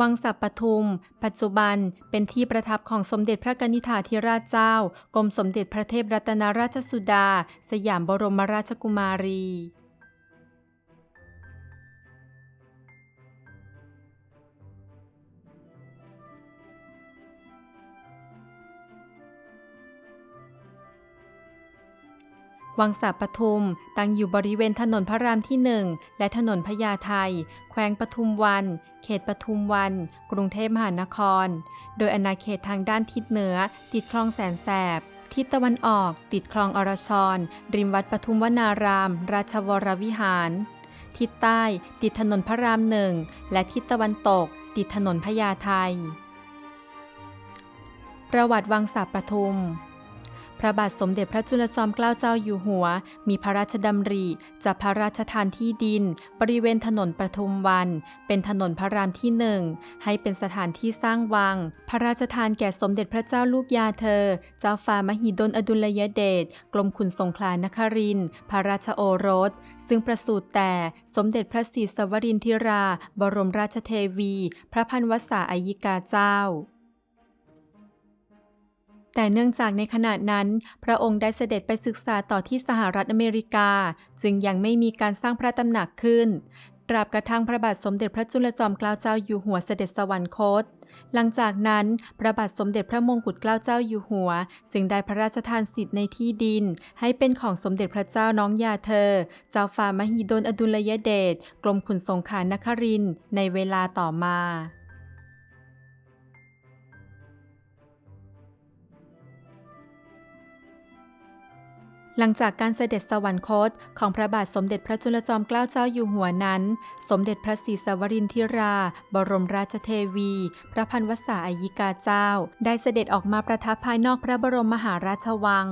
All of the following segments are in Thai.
วังสัปปทุม ปัจจุบันเป็นที่ประทับของสมเด็จพระกนิธิาธิราชเจ้า กรมสมเด็จพระเทพรัตนราชสุดา สยามบรมราชกุมารี วังสาปทุม ตั้งอยู่บริเวณถนนพระรามที่หนึ่งและถนนพญาไทแขวงปทุมวัน เขตปทุมวัน กรุงเทพมหานคร โดยอาณาเขตทางด้านทิศเหนือ ติดคลองแสนแสบ ทิศตะวันออก ติดคลองอรชร ริมวัดปทุมวนาราม ราชวรวิหาร ทิศใต้ ติดถนนพระรามหนึ่งและทิศตะวันตก ติดถนนพญาไทประวัติวังสาปทุม ระบาทสมเด็จพระจุลจอมเกล้าเจ้าอยู่หัว มีพระราชดำริจะพระราชทานที่ดิน บริเวณถนนประทุมวัน เป็นถนนพระรามที่หนึ่งให้เป็นสถานที่สร้างวัง พระราชทานแก่สมเด็จพระเจ้าลูกยาเธอ เจ้าฟ้ามหิดลอดุลยเดชกรมขุนสงขลานคริน พระราชโอรส ซึ่งประสูติแต่สมเด็จพระศรีสวรินทิรา บรมราชเทวี พระพันวษาอายิกาเจ้า แต่เนื่องจากในขณะนั้น พระองค์ได้เสด็จไปศึกษาต่อที่สหรัฐอเมริกา จึงยังไม่มีการสร้างพระตำหนักขึ้นตราบกระทั่งพระบาทสมเด็จพระจุลจอมเกล้าเจ้าอยู่หัวเสด็จสวรรคต หลังจากนั้นพระบาทสมเด็จพระมงกุฎเกล้าเจ้าอยู่หัว จึงได้พระราชทานสิทธิ์ในที่ดิน ให้เป็นของสมเด็จพระเจ้าน้องยาเธอ เจ้าฟ้ามหิดลอดุลยเดชกรมขุนสงขานครินในเวลาต่อมา หลังจากการเสด็จสวรรคตของพระบาทสมเด็จพระจุลจอมเกล้าเจ้าอยู่หัวนั้น สมเด็จพระศรีสวรินทิรา บรมราชเทวี พระพันวษาอายิกาเจ้า ได้เสด็จออกมาประทับภายนอกพระบรมมหาราชวัง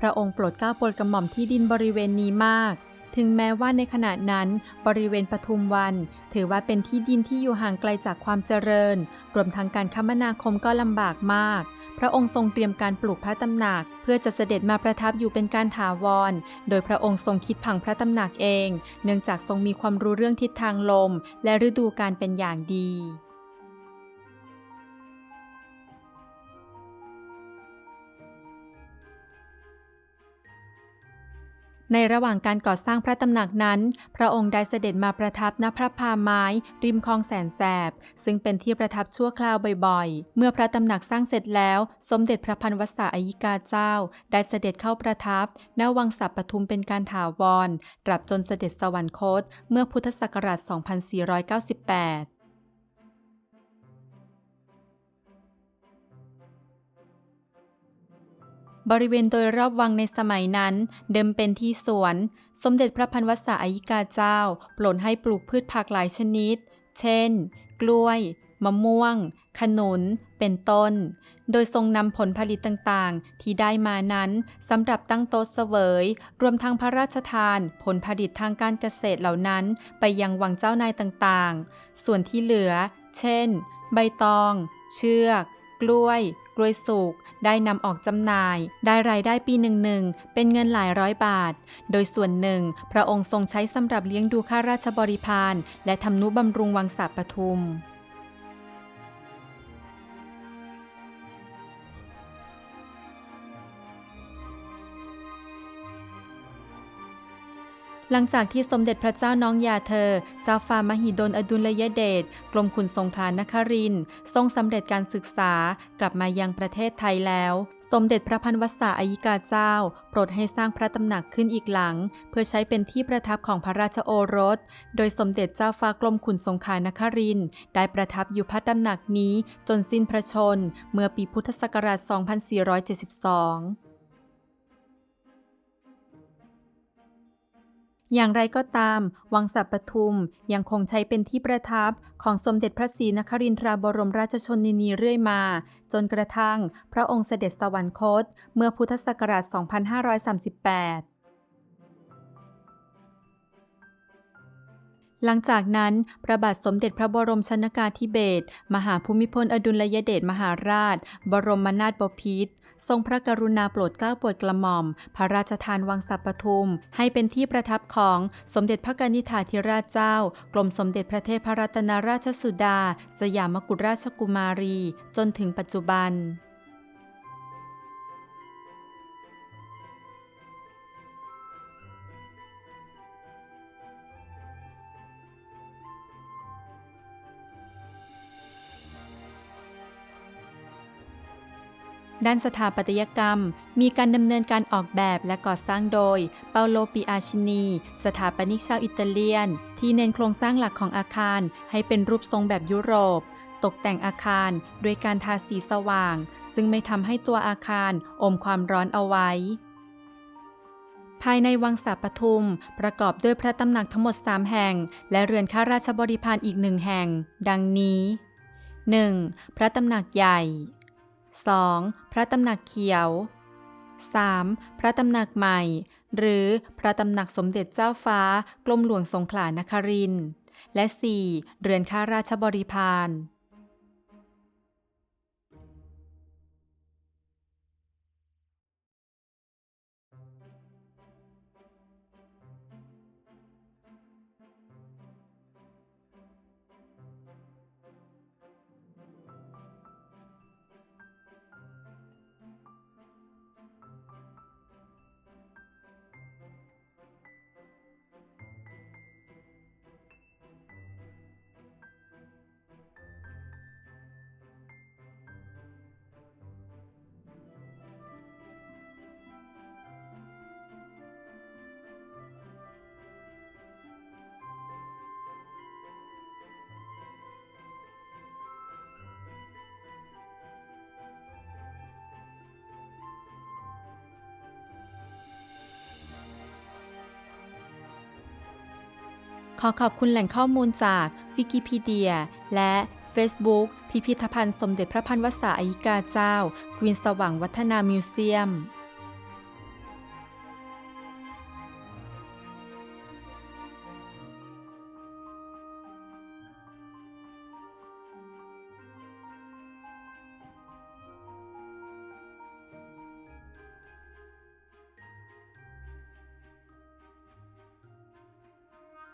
พระองค์โปรดเกล้าโปรดกระหม่อมที่ดินบริเวณนี้มาก ถึงแม้ว่าในขณะนั้นบริเวณปทุมวัน ถือว่าเป็นที่ดินที่อยู่ห่างไกลจากความเจริญ รวมทั้งการคมนาคมก็ลำบากมาก พระองค์ทรงเตรียมการปลูกพระตำหนัก เพื่อจะเสด็จมาประทับอยู่เป็นการถาวร โดยพระองค์ทรงคิดผังพระตำหนักเอง เนื่องจากทรงมีความรู้เรื่องทิศทางลม และฤดูกาลเป็นอย่างดี ในระหว่างการก่อสร้างพระตำหนักนั้น พระองค์ได้เสด็จมาประทับณพระพาไม้ ริมคลองแสนแสบ ซึ่งเป็นที่ประทับชั่วคราวบ่อยๆ เมื่อพระตำหนักสร้างเสร็จแล้ว สมเด็จพระพันวษาอายิกาเจ้า ได้เสด็จเข้าประทับ ณ วังสัปปทุมเป็นการถาวร ตราบจนเสด็จสวรรคต เมื่อพุทธศักราช 2498 บริเวณโดยรอบวังในสมัยนั้น เดิมเป็นที่สวน สมเด็จพระพันวษาอายิกาเจ้าโปรดให้ปลูกพืชผักหลายชนิด เช่น กล้วย มะม่วง ขนุน เป็นต้น โดยทรงนำผลผลิตต่างๆ ที่ได้มานั้นสำหรับตั้งโต๊ะเสวย รวมทั้งพระราชทาน ผลผลิตทางการเกษตรเหล่านั้น ไปยังวังเจ้านายต่างๆ ส่วนที่เหลือ เช่น ใบตอง เชือก กล้วย กล้วยสุก ได้นำออกจำหน่าย ได้รายได้ปีหนึ่งหนึ่งเป็นเงินหลายร้อยบาท โดยส่วนหนึ่ง พระองค์ทรงใช้สำหรับเลี้ยงดูข้าราชบริพารและทำนุบำรุงวังสาปทุม หลังจากที่สมเด็จพระเจ้าน้องยาเธอ เจ้าฟ้ามหิดลอดุลยเดช กรมขุนสงขลานคริน ทรงสำเร็จการศึกษากลับมายังประเทศไทยแล้ว สมเด็จพระพันวษาอายิกาเจ้า โปรดให้สร้างพระตำหนักขึ้นอีกหลัง เพื่อใช้เป็นที่ประทับของพระราชโอรส โดยสมเด็จเจ้าฟ้ากรมขุนสงขลานคริน ได้ประทับอยู่พระตำหนักนี้จนสิ้นพระชน เมื่อปีพุทธศักราช 2472 อย่างไรก็ตาม วังสัปทุมยังคงใช้เป็นที่ประทับของสมเด็จพระศรีนครินทราบรมราชชนนีเรื่อยมา จนกระทั่งพระองค์เสด็จสวรรคต เมื่อพุทธศักราช 2538 หลังจากนั้นพระบาทสมเด็จพระบรมชนกาธิเบศรมหาภูมิพลอดุลยเดชมหาราช บรมนาถบพิตรทรงพระกรุณาโปรดเกล้าโปรดกระหม่อม พระราชทานวังสัปปทุม ให้เป็นที่ประทับของสมเด็จพระกนิษฐาธิราชเจ้า กรมสมเด็จพระเทพรัตนราชสุดา สยามกุฎราชกุมารี จนถึงปัจจุบัน ด้านสถาปัตยกรรม มีการดำเนินการออกแบบและก่อสร้างโดย เปาโลปิอาชินี สถาปนิกชาวอิตาเลียน ที่เน้นโครงสร้างหลักของอาคาร ให้เป็นรูปทรงแบบยุโรป ตกแต่งอาคารด้วยการทาสีสว่าง ซึ่งไม่ทำให้ตัวอาคารอมความร้อนเอาไว้ ภายในวังสาปทุม ประกอบด้วยพระตำหนักทั้งหมด 3 แห่ง และเรือนข้าราชบริพารอีกหนึ่งแห่ง ดังนี้ 1. พระตำหนักใหญ่ 2. พระตำหนักเขียว 3. พระตำหนักใหม่ หรือพระตำหนักสมเด็จเจ้าฟ้ากรมหลวงสงขลานครินทร์และ 4. เรือนข้าราชบริพาร อขอบคุณแหล่งข้อมูลจากวิกิพีเดีย และ Facebook พิพิธภัณฑ์สมเด็จพระพันวษาอัยกาเจ้า กวินสว่างวัฒนามิวเซียม